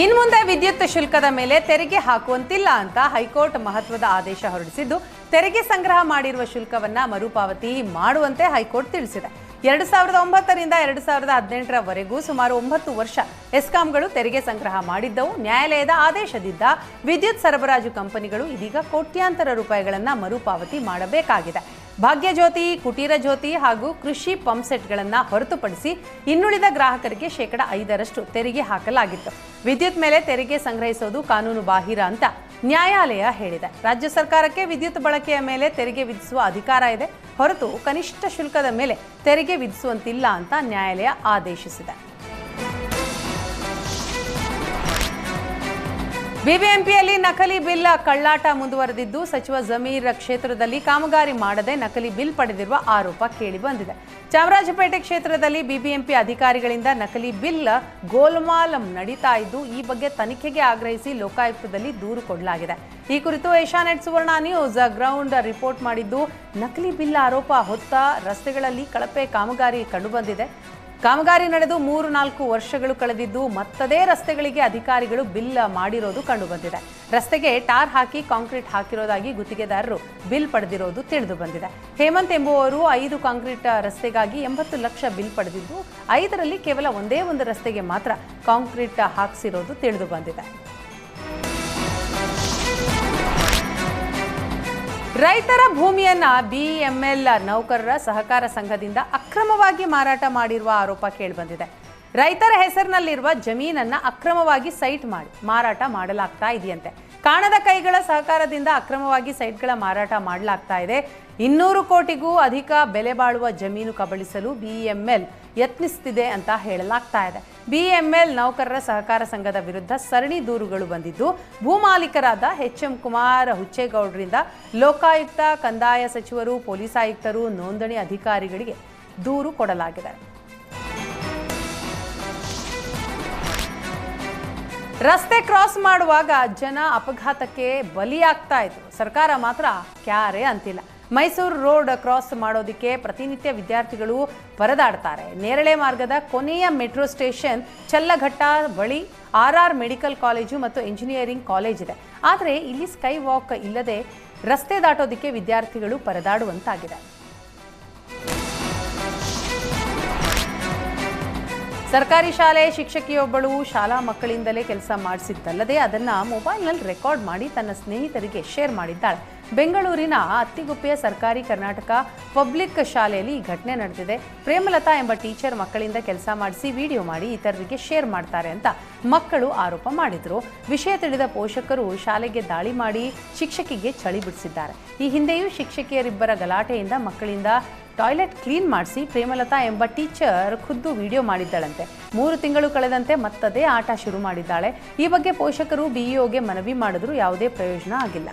ಇನ್ನು ಮುಂದೆ ವಿದ್ಯುತ್ ಶುಲ್ಕದ ಮೇಲೆ ತೆರಿಗೆ ಹಾಕುವಂತಿಲ್ಲ ಅಂತ ಹೈಕೋರ್ಟ್ ಮಹತ್ವದ ಆದೇಶ ಹೊರಡಿಸಿದ್ದು, ತೆರಿಗೆ ಸಂಗ್ರಹ ಮಾಡಿರುವ ಶುಲ್ಕವನ್ನ ಮರುಪಾವತಿ ಮಾಡುವಂತೆ ಹೈಕೋರ್ಟ್ ತಿಳಿಸಿದೆ. ಎರಡು ಸಾವಿರದ ಒಂಬತ್ತರಿಂದ ಎರಡು ಸಾವಿರದ ಹದಿನೆಂಟರವರೆಗೂ ಸುಮಾರು ಒಂಬತ್ತು ವರ್ಷ ಎಸ್ಕಾಂಗಳು ತೆರಿಗೆ ಸಂಗ್ರಹ ಮಾಡಿದ್ದವು. ನ್ಯಾಯಾಲಯದ ಆದೇಶದಿಂದ ವಿದ್ಯುತ್ ಸರಬರಾಜು ಕಂಪನಿಗಳು ಇದೀಗ ಕೋಟ್ಯಾಂತರ ರೂಪಾಯಿಗಳನ್ನ ಮರುಪಾವತಿ ಮಾಡಬೇಕಾಗಿದೆ. ಭಾಗ್ಯಜ್ಯೋತಿ ಕುಟೀರ ಜ್ಯೋತಿ ಹಾಗೂ ಕೃಷಿ ಪಂಪ್ಸೆಟ್ಗಳನ್ನು ಹೊರತುಪಡಿಸಿ ಇನ್ನುಳಿದ ಗ್ರಾಹಕರಿಗೆ ಶೇಕಡ ಐದರಷ್ಟು ತೆರಿಗೆ ಹಾಕಲಾಗಿತ್ತು. ವಿದ್ಯುತ್ ಮೇಲೆ ತೆರಿಗೆ ಸಂಗ್ರಹಿಸೋದು ಕಾನೂನು ಬಾಹಿರ ಅಂತ ನ್ಯಾಯಾಲಯ ಹೇಳಿದೆ. ರಾಜ್ಯ ಸರ್ಕಾರಕ್ಕೆ ವಿದ್ಯುತ್ ಬಳಕೆಯ ಮೇಲೆ ತೆರಿಗೆ ವಿಧಿಸುವ ಅಧಿಕಾರ ಇದೆ. ಹೊರತು ಕನಿಷ್ಠ ಶುಲ್ಕದ ಮೇಲೆ ತೆರಿಗೆ ವಿಧಿಸುವಂತಿಲ್ಲ ಅಂತ ನ್ಯಾಯಾಲಯ ಆದೇಶಿಸಿದೆ. ಬಿಬಿಎಂಪಿಯಲ್ಲಿ ನಕಲಿ ಬಿಲ್ ಕಳ್ಳಾಟ ಮುಂದುವರೆದಿದ್ದು, ಸಚಿವ ಜಮೀರ್ ಕ್ಷೇತ್ರದಲ್ಲಿ ಕಾಮಗಾರಿ ಮಾಡದೆ ನಕಲಿ ಬಿಲ್ ಪಡೆದಿರುವ ಆರೋಪ ಕೇಳಿಬಂದಿದೆ. ಚಾಮರಾಜಪೇಟೆ ಕ್ಷೇತ್ರದಲ್ಲಿ ಬಿಬಿಎಂಪಿ ಅಧಿಕಾರಿಗಳಿಂದ ನಕಲಿ ಬಿಲ್ ಗೋಲ್ಮಾಲ್ ನಡೀತಾ ಇದ್ದು, ಈ ಬಗ್ಗೆ ತನಿಖೆಗೆ ಆಗ್ರಹಿಸಿ ಲೋಕಾಯುಕ್ತದಲ್ಲಿ ದೂರು ಕೊಡಲಾಗಿದೆ. ಈ ಕುರಿತು Asianet Suvarna news ground report ಮಾಡಿದ್ದು, ನಕಲಿ ಬಿಲ್ ಆರೋಪ ಹೊತ್ತ ರಸ್ತೆಗಳಲ್ಲಿ ಕಳಪೆ ಕಾಮಗಾರಿ ಕಂಡುಬಂದಿದೆ. ಕಾಮಗಾರಿ ನಡೆದು ಮೂರು ನಾಲ್ಕು ವರ್ಷಗಳು ಕಳೆದಿದ್ದು ಮತ್ತದೇ ರಸ್ತೆಗಳಿಗೆ ಅಧಿಕಾರಿಗಳು ಬಿಲ್ ಮಾಡಿರೋದು ಕಂಡುಬಂದಿದೆ. ರಸ್ತೆಗೆ ಟಾರ್ ಹಾಕಿ ಕಾಂಕ್ರೀಟ್ ಹಾಕಿರೋದಾಗಿ ಗುತ್ತಿಗೆದಾರರು ಬಿಲ್ ಪಡೆದಿರೋದು ತಿಳಿದು ಬಂದಿದೆ. ಹೇಮಂತ್ ಎಂಬುವವರು ಐದು ಕಾಂಕ್ರೀಟ್ ರಸ್ತೆಗಾಗಿ ಎಂಬತ್ತು ಲಕ್ಷ ಬಿಲ್ ಪಡೆದಿದ್ದು, ಐದರಲ್ಲಿ ಕೇವಲ ಒಂದೇ ಒಂದು ರಸ್ತೆಗೆ ಮಾತ್ರ ಕಾಂಕ್ರೀಟ್ ಹಾಕಿಸಿರೋದು ತಿಳಿದು ಬಂದಿದೆ. ರೈತರ ಭೂಮಿಯನ್ನ ಬಿಎಂಎಲ್ ನೌಕರರ ಸಹಕಾರ ಸಂಘದಿಂದ ಅಕ್ರಮವಾಗಿ ಮಾರಾಟ ಮಾಡಿರುವ ಆರೋಪ ಕೇಳಿಬಂದಿದೆ. ರೈತರ ಹೆಸರಿನಲ್ಲಿರುವ ಜಮೀನನ್ನ ಅಕ್ರಮವಾಗಿ ಸೈಟ್ ಮಾಡಿ, ಮಾರಾಟ ಮಾಡಲಾಗ್ತಾ ಇದೆಯಂತೆ. ಕಾಣದ ಕೈಗಳ ಸಹಕಾರದಿಂದ ಅಕ್ರಮವಾಗಿ ಸೈಟ್ಗಳ ಮಾರಾಟ ಮಾಡಲಾಗ್ತಾ ಇದೆ. ಇನ್ನೂರು ಕೋಟಿಗೂ ಅಧಿಕ ಬೆಲೆ ಬಾಳುವ ಜಮೀನು ಕಬಳಿಸಲು ಬಿಎಂಎಲ್ ಯತ್ನಿಸುತ್ತಿದೆ ಅಂತ ಹೇಳಲಾಗ್ತಾ ಇದೆ. ಬಿಎಂಎಲ್ ನೌಕರರ ಸಹಕಾರ ಸಂಘದ ವಿರುದ್ಧ ಸರಣಿ ದೂರುಗಳು ಬಂದಿದ್ದು ಭೂಮಾಲೀಕರಾದ ಎಚ್ ಎಂ ಕುಮಾರ್ ಹುಚ್ಚೇಗೌಡರಿಂದ ಲೋಕಾಯುಕ್ತ, ಕಂದಾಯ ಸಚಿವರು, ಪೊಲೀಸ್ ಆಯುಕ್ತರು, ನೋಂದಣಿ ಅಧಿಕಾರಿಗಳಿಗೆ ದೂರು ಕೊಡಲಾಗಿದೆ. ರಸ್ತೆ ಕ್ರಾಸ್ ಮಾಡುವಾಗ ಜನ ಅಪಘಾತಕ್ಕೆ ಬಲಿಯಾಗ್ತಾ ಇದ್ರು. ಸರ್ಕಾರ ಮಾತ್ರ ಕ್ಯಾರೆ ಅಂತಿಲ್ಲ. ಮೈಸೂರು ರೋಡ್ ಕ್ರಾಸ್ ಮಾಡೋದಕ್ಕೆ ಪ್ರತಿನಿತ್ಯ ವಿದ್ಯಾರ್ಥಿಗಳು ಪರದಾಡ್ತಾರೆ. ನೇರಳೆ ಮಾರ್ಗದ ಕೊನೆಯ ಮೆಟ್ರೋ ಸ್ಟೇಷನ್ ಚಲ್ಲಘಟ್ಟ ಬಳಿ ಆರ್ ಆರ್ ಮೆಡಿಕಲ್ ಕಾಲೇಜು ಮತ್ತು ಇಂಜಿನಿಯರಿಂಗ್ ಕಾಲೇಜ್ ಇದೆ. ಆದರೆ ಇಲ್ಲಿ ಸ್ಕೈ ವಾಕ್ ಇಲ್ಲದೆ ರಸ್ತೆ ದಾಟೋದಕ್ಕೆ ವಿದ್ಯಾರ್ಥಿಗಳು ಪರದಾಡುವಂತಾಗಿದೆ. ಸರ್ಕಾರಿ ಶಾಲೆ ಶಿಕ್ಷಕಿಯೊಬ್ಬಳು ಶಾಲಾ ಮಕ್ಕಳಿಂದಲೇ ಕೆಲಸ ಮಾಡಿಸಿದ್ದಲ್ಲದೆ ಅದನ್ನ ಮೊಬೈಲ್ನಲ್ಲಿ ರೆಕಾರ್ಡ್ ಮಾಡಿ ತನ್ನ ಸ್ನೇಹಿತರಿಗೆ ಶೇರ್ ಮಾಡಿದ್ದಾಳೆ. ಬೆಂಗಳೂರಿನ ಅತ್ತಿಗುಪ್ಪೆಯ ಸರ್ಕಾರಿ ಕರ್ನಾಟಕ ಪಬ್ಲಿಕ್ ಶಾಲೆಯಲ್ಲಿ ಈ ಘಟನೆ ನಡೆದಿದೆ. ಪ್ರೇಮಲತಾ ಎಂಬ ಟೀಚರ್ ಮಕ್ಕಳಿಂದ ಕೆಲಸ ಮಾಡಿಸಿ ವಿಡಿಯೋ ಮಾಡಿ ಇತರರಿಗೆ ಶೇರ್ ಮಾಡ್ತಾರೆ ಅಂತ ಮಕ್ಕಳು ಆರೋಪ ಮಾಡಿದ್ರು. ವಿಷಯ ತಿಳಿದ ಪೋಷಕರು ಶಾಲೆಗೆ ದಾಳಿ ಮಾಡಿ ಶಿಕ್ಷಕಿಗೆ ಚಳಿ ಬಿಡಿಸಿದ್ದಾರೆ. ಈ ಹಿಂದೆಯೂ ಶಿಕ್ಷಕಿಯರಿಬ್ಬರ ಗಲಾಟೆಯಿಂದ ಮಕ್ಕಳಿಂದ ಟಾಯ್ಲೆಟ್ ಕ್ಲೀನ್ ಮಾಡಿಸಿ ಪ್ರೇಮಲತಾ ಎಂಬ ಟೀಚರ್ ಖುದ್ದು ವಿಡಿಯೋ ಮಾಡಿದ್ದಾಳಂತೆ. ಮೂರು ತಿಂಗಳು ಕಳೆದಂತೆ ಮತ್ತದೇ ಆಟ ಶುರು ಮಾಡಿದ್ದಾಳೆ. ಈ ಬಗ್ಗೆ ಪೋಷಕರು ಬಿಇಒಗೆ ಮನವಿ ಮಾಡಿದ್ರು ಯಾವುದೇ ಪ್ರಯೋಜನ ಆಗಿಲ್ಲ.